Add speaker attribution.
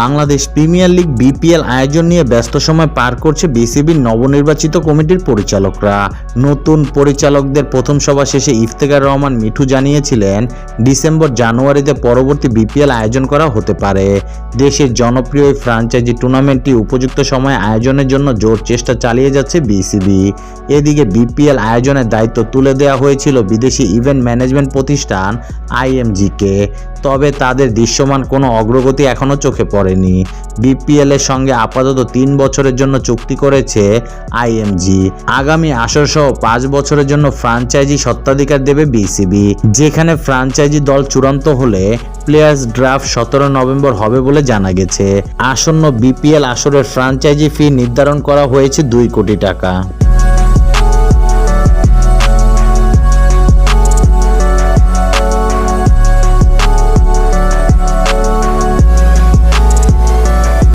Speaker 1: Bangladesh premier league BPL আয়োজন নিয়ে ব্যস্ত সময় পার করছে বিসিবির নবনির্বাচিত কমিটির পরিচালকরা। নতুন পরিচালকদের প্রথম সভা শেষে ইফতেখার রহমান মিঠু জানিয়েছিলেন, ডিসেম্বর জানুয়ারিতে পরবর্তী বিপিএল আয়োজন করা হতে পারে। দেশের জনপ্রিয় এই ফ্রাঞ্চাইজি টুর্নামেন্টটি উপযুক্ত সময়ে আয়োজনের জন্য জোর চেষ্টা চালিয়ে যাচ্ছে বিসিবি। এদিকে বিপিএল আয়োজনের দায়িত্ব তুলে দেওয়া হয়েছিল বিদেশি ইভেন্ট ম্যানেজমেন্ট প্রতিষ্ঠান আইএমজিকে। তবে তাদের দৃশ্যমান কোনো অগ্রগতি এখনও চোখে পড়েনি। বিপিএল এর সঙ্গে আপাতত তিন বছরের জন্য চুক্তি করেছে আইএমজি। আগামী আসর সহ পাঁচ বছরের জন্য ফ্রাঞ্চাইজি সত্ত্বাধিকার দেবে বিসিবি। যেখানে ফ্রাঞ্চাইজি দল চূড়ান্ত হলে প্লেয়ার্স ড্রাফট সতেরো নভেম্বর হবে বলে জানা গেছে। আসন্ন বিপিএল আসরের ফ্রাঞ্চাইজি ফি নির্ধারণ করা হয়েছে দুই কোটি টাকা।